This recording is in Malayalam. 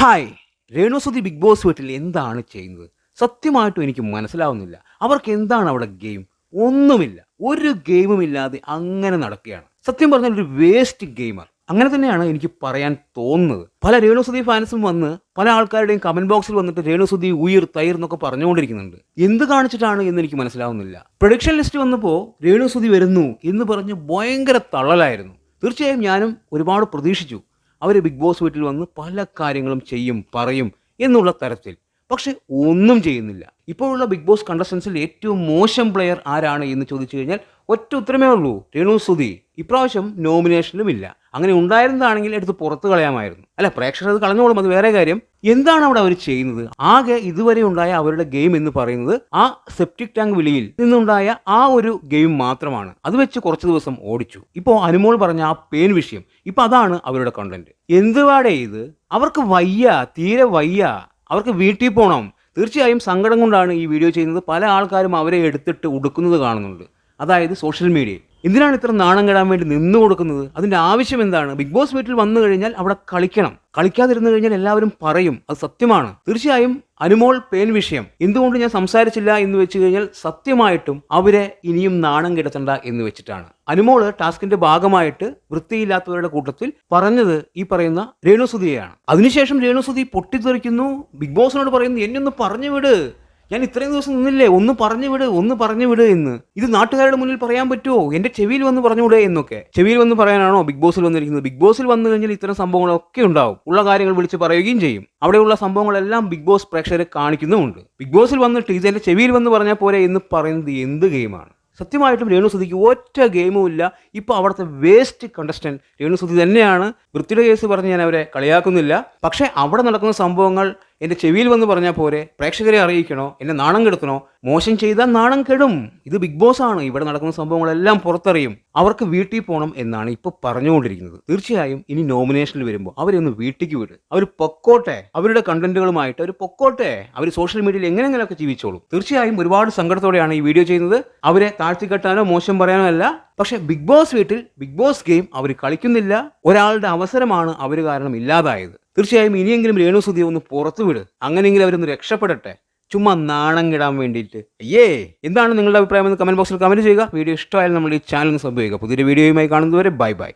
ഹായ് രേണുസുതി ബിഗ് ബോസ് വീട്ടിൽ എന്താണ് ചെയ്യുന്നത്? സത്യമായിട്ടും എനിക്ക് മനസ്സിലാവുന്നില്ല. അവർക്ക് എന്താണ് അവിടെ ഗെയിം? ഒന്നുമില്ല. ഒരു ഗെയിമും ഇല്ലാതെ അങ്ങനെ നടക്കുകയാണ്. സത്യം പറഞ്ഞാൽ ഒരു വേസ്റ്റ് ഗെയിമർ. അങ്ങനെ തന്നെയാണ് എനിക്ക് പറയാൻ തോന്നുന്നത്. പല രേണുസുതി ഫാൻസും വന്ന് പല ആൾക്കാരുടെയും കമന്റ് ബോക്സിൽ വന്നിട്ട് രേണുസുതി ഉയർ തൈർ എന്നൊക്കെ പറഞ്ഞുകൊണ്ടിരിക്കുന്നുണ്ട്. എന്ത് കാണിച്ചിട്ടാണ് എന്ന് എനിക്ക് മനസ്സിലാവുന്നില്ല. പ്രൊഡിക്ഷൻ ലിസ്റ്റ് വന്നപ്പോൾ രേണുസുതി വരുന്നു എന്ന് പറഞ്ഞ് ഭയങ്കര തള്ളലായിരുന്നു. തീർച്ചയായും ഞാനും ഒരുപാട് പ്രതീക്ഷിച്ചു. അവർ ബിഗ് ബോസ് വീട്ടിൽ വന്ന് പല കാര്യങ്ങളും ചെയ്യും പറയും എന്നുള്ള തരത്തിൽ. പക്ഷെ ഒന്നും ചെയ്യുന്നില്ല. ഇപ്പോഴുള്ള ബിഗ് ബോസ് കണ്ടസ്റ്റൻസിൽ ഏറ്റവും മോശം പ്ലെയർ ആരാണ് എന്ന് ചോദിച്ചു കഴിഞ്ഞാൽ ഒറ്റ ഉത്തരമേ ഉള്ളൂ. രേണു സുധി. ഇപ്രാവശ്യം നോമിനേഷനിലും ഇല്ല. അങ്ങനെ ഉണ്ടായിരുന്നതാണെങ്കിൽ എടുത്ത് പുറത്ത് കളയാമായിരുന്നു. അല്ല പ്രേക്ഷകർ അത് കളഞ്ഞോളും. അത് വേറെ കാര്യം. എന്താണ് അവിടെ അവർ ചെയ്യുന്നത്? ആകെ ഇതുവരെ ഉണ്ടായ അവരുടെ ഗെയിം എന്ന് പറയുന്നത് ആ സെപ്റ്റിക് ടാങ്ക് വിളിയിൽ നിന്നുണ്ടായ ആ ഒരു ഗെയിം മാത്രമാണ്. അത് വെച്ച് കുറച്ച് ദിവസം ഓടിച്ചു. ഇപ്പോൾ അനുമോൾ പറഞ്ഞ ആ പേൻ വിഷയം. ഇപ്പം അതാണ് അവരുടെ കണ്ടന്റ് എന്തുവാടേ ഇത്? അവർക്ക് വയ്യ തീരെ വയ്യ. അവർക്ക് വീട്ടിൽ പോകണം തീർച്ചയായും സങ്കടം കൊണ്ടാണ് ഈ വീഡിയോ ചെയ്യുന്നത്. പല ആൾക്കാരും അവരെ എടുത്തിട്ട് ഉടുക്കുന്നത് കാണുന്നുണ്ട്. അതായത് സോഷ്യൽ മീഡിയ. എന്തിനാണ് ഇത്ര നാണം കെടാൻ വേണ്ടി നിന്നു കൊടുക്കുന്നത്? അതിന്റെ ആവശ്യം എന്താണ്? ബിഗ് ബോസ് വീട്ടിൽ വന്നു കഴിഞ്ഞാൽ അവിടെ കളിക്കണം. കളിക്കാതിരുന്നു കഴിഞ്ഞാൽ എല്ലാവരും പറയും. അത് സത്യമാണ്. തീർച്ചയായും അനുമോൾ പേൻ വിഷയം. എന്തുകൊണ്ട് ഞാൻ സംസാരിച്ചില്ല എന്ന് വെച്ച് കഴിഞ്ഞാൽ സത്യമായിട്ടും അവരെ ഇനിയും നാണം കെടുത്തണ്ട എന്ന് വെച്ചിട്ടാണ്. അനുമോൾ ടാസ്കിന്റെ ഭാഗമായിട്ട് വൃത്തിയില്ലാത്തവരുടെ കൂട്ടത്തിൽ പറഞ്ഞത് ഈ പറയുന്ന രേണുസുതിയെയാണ്. അതിനുശേഷം രേണുസുതി പൊട്ടിത്തെറിക്കുന്നു. ബിഗ് ബോസിനോട് പറയുന്നു എന്നെ ഒന്ന് പറഞ്ഞു വിട് ഞാൻ ഇത്രയും ദിവസം നിന്നില്ലേ? ഒന്ന് പറഞ്ഞു വിട് ഒന്ന് പറഞ്ഞു വിട് എന്ന്. ഇത് നാട്ടുകാരുടെ മുന്നിൽ പറയാൻ പറ്റുമോ എന്റെ ചെവിയിൽ വന്ന് പറഞ്ഞുകൂടെ എന്നൊക്കെ. ചെവിയിൽ വന്ന് പറയാനാണോ ബിഗ് ബോസിൽ വന്നിരിക്കുന്നത്? ബിഗ് ബോസിൽ വന്നു കഴിഞ്ഞാൽ ഇത്തരം സംഭവങ്ങളൊക്കെ ഉണ്ടാവും. ഉള്ള കാര്യങ്ങൾ വിളിച്ച് പറയുകയും ചെയ്യും. അവിടെയുള്ള സംഭവങ്ങളെല്ലാം ബിഗ് ബോസ് പ്രേക്ഷകരെ കാണിക്കുന്നുമുണ്ട്. ബിഗ് ബോസിൽ വന്നിട്ട് ഇത് എന്റെ ചെവിയിൽ വന്ന് പറഞ്ഞാൽ പോരെ എന്ന് പറയുന്നത് എന്ത് ഗെയിമാണ്? സത്യമായിട്ടും രേണു സുധിക്ക് ഒറ്റ ഗെയിമും ഇല്ല. ഇപ്പോൾ അവിടുത്തെ വേസ്റ്റ് കണ്ടസ്റ്റന്റ് രേണു സുധി തന്നെയാണ്. വൃത്തിയുടെ കേസ് പറഞ്ഞ് ഞാൻ അവരെ കളിയാക്കുന്നില്ല. പക്ഷേ അവിടെ നടക്കുന്ന സംഭവങ്ങൾ എന്റെ ചെവിയിൽ വന്ന് പറഞ്ഞാൽ പോരെ? പ്രേക്ഷകരെ അറിയിക്കണോ? എന്നെ നാണം കെടുത്തണോ? മോശം ചെയ്താൽ നാണം കെടും. ഇത് ബിഗ് ബോസ് ആണ്. ഇവിടെ നടക്കുന്ന സംഭവങ്ങളെല്ലാം പുറത്തറിയും. അവർക്ക് വീട്ടിൽ പോകണം എന്നാണ് ഇപ്പോൾ പറഞ്ഞുകൊണ്ടിരിക്കുന്നത്. തീർച്ചയായും ഇനി നോമിനേഷനിൽ വരുമ്പോൾ അവരെ ഒന്ന് വീട്ടിലേക്ക് വിട്. അവർ പൊക്കോട്ടെ. അവരുടെ കണ്ടന്റുകളുമായിട്ട് അവർ പൊക്കോട്ടെ. അവർ സോഷ്യൽ മീഡിയയിൽ എങ്ങനെയെങ്കിലുമൊക്കെ ജീവിച്ചോളും. തീർച്ചയായും ഒരുപാട് സങ്കടത്തോടെയാണ് ഈ വീഡിയോ ചെയ്യുന്നത്. അവരെ താഴ്ത്തിക്കെട്ടാനോ മോശം പറയാനോ അല്ല. പക്ഷെ ബിഗ് ബോസ് വീട്ടിൽ ബിഗ് ബോസ് ഗെയിം അവർ കളിക്കുന്നില്ല. ഒരാളുടെ അവസരമാണ് അവർ കാരണം ഇല്ലാതായത്. തീർച്ചയായും ഇനിയെങ്കിലും രേണു ഒന്ന് പുറത്തുവിട് അങ്ങനെയെങ്കിലും അവരൊന്ന് രക്ഷപ്പെടട്ടെ. ചുമ്മാ നാണം കിടാൻ വേണ്ടിയിട്ട്. അയ്യേ എന്താണ് നിങ്ങളുടെ അഭിപ്രായം എന്ന് കമന്റ് ബോക്സിൽ കമന്റ് ചെയ്യുക. വീഡിയോ ഇഷ്ടമായാലും നമ്മൾ ഈ ചാനൽ സബ്സ്ക്രൈബ് സബ് ചെയ്യുക. പുതിയൊരു വീഡിയോയുമായി കാണുന്നതുവരെ ബൈ ബൈ.